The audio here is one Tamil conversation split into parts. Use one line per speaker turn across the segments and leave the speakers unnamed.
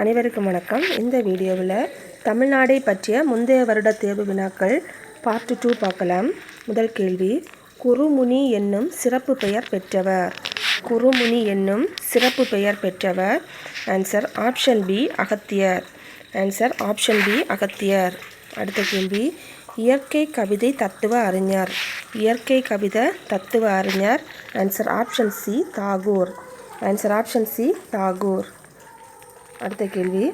அனைவருக்கும் வணக்கம். இந்த வீடியோவில் தமிழ்நாடை பற்றிய முந்தைய வருட தேர்வு வினாக்கள் பார்ட் டூ பார்க்கலாம். முதல் கேள்வி குருமுனி என்னும் சிறப்பு பெயர் பெற்றவர். குருமுனி என்னும் சிறப்பு பெயர் பெற்றவர். Answer option B Agathiyar. Answer option B Agathiyar. அடுத்த கேள்வி இயற்கை கவிதை தத்துவ அறிஞர். இயற்கை கவிதை தத்துவ அறிஞர். Answer option C Tagore. Answer option C Tagore. அடுத்த கேள்வி.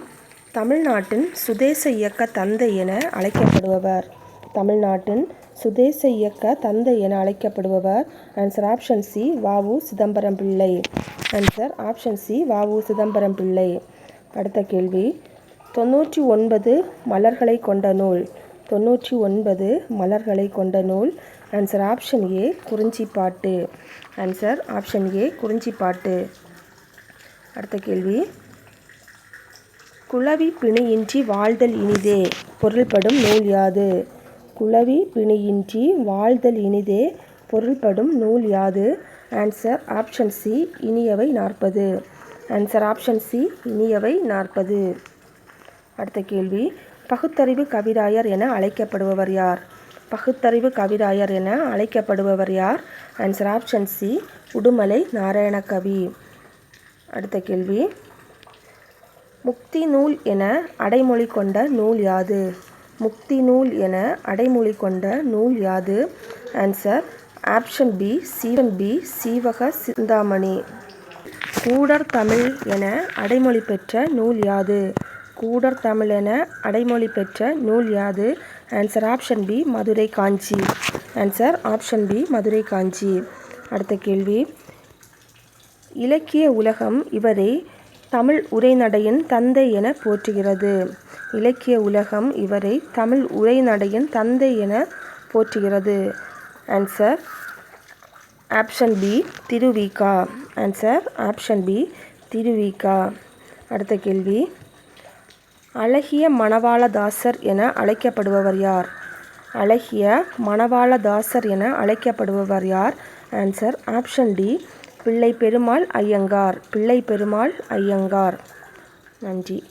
தமிழ்நாட்டின் சுதேச இயக்க தந்தை என அழைக்கப்படுபவர். தமிழ்நாட்டின் சுதேச இயக்க தந்தை என அழைக்கப்படுபவர். ஆன்சர் ஆப்ஷன் சி வாவு Chidambaram Pillai. Answer option C வாவு சிதம்பரம் பிள்ளை. அடுத்த கேள்வி. தொண்ணூற்றி ஒன்பது மலர்களை கொண்ட நூல். தொண்ணூற்றி ஒன்பது மலர்களை கொண்ட நூல். Answer option A Kurinjippattu answer option A Kurinjippattu அடுத்த கேள்வி. குளவி பிணியின்றி வாழ்தல் இனிதே. பொருள்படும் நூல் யாது? குளவி பிணியின்றி வாழ்தல் இனிதே. பொருள்படும் நூல் யாது? ஆன்சர் ஆப்ஷன் சி இனியவை நாற்பது. ஆன்சர் ஆப்ஷன் சி இனியவை நாற்பது. அடுத்த கேள்வி. பகுத்தறிவு கவிராயர் என அழைக்கப்படுபவர் யார்? பகுத்தறிவு கவிராயர் என அழைக்கப்படுபவர் யார்? Answer option C Udumalai Narayanakavi. அடுத்த கேள்வி. முக்தி நூல் என அடைமொழி கொண்ட நூல் யாது? முக்தி நூல் என அடைமொழி கொண்ட நூல் யாது? ஆன்சர் ஆப்ஷன் பி சீவன் பி சீவக சிந்தாமணி. கூடர் தமிழ் என அடைமொழி பெற்ற நூல் யாது? கூடர் தமிழ் என அடைமொழி பெற்ற நூல் யாது? Answer option B Madurai Kanchi. Answer option B Madurai Kanchi. அடுத்த கேள்வி. இலக்கிய உலகம் இவரை தமிழ் உரைநடையின் தந்தை என போற்றுகிறது. இலக்கிய உலகம் இவரை தமிழ் உரைநடையின் தந்தை என போற்றுகிறது. Answer option B Thiruvika. Answer option B Thiruvika. அடுத்த கேள்வி. அழகிய மணவாளதாசர் என அழைக்கப்படுபவர் யார்? அழகிய மணவாளதாசர் என அழைக்கப்படுபவர் யார்? ஆன்சர் ஆப்ஷன் டி பிள்ளை பெருமாள் ஐயங்கார். பிள்ளை பெருமாள் ஐயங்கார். நன்றி.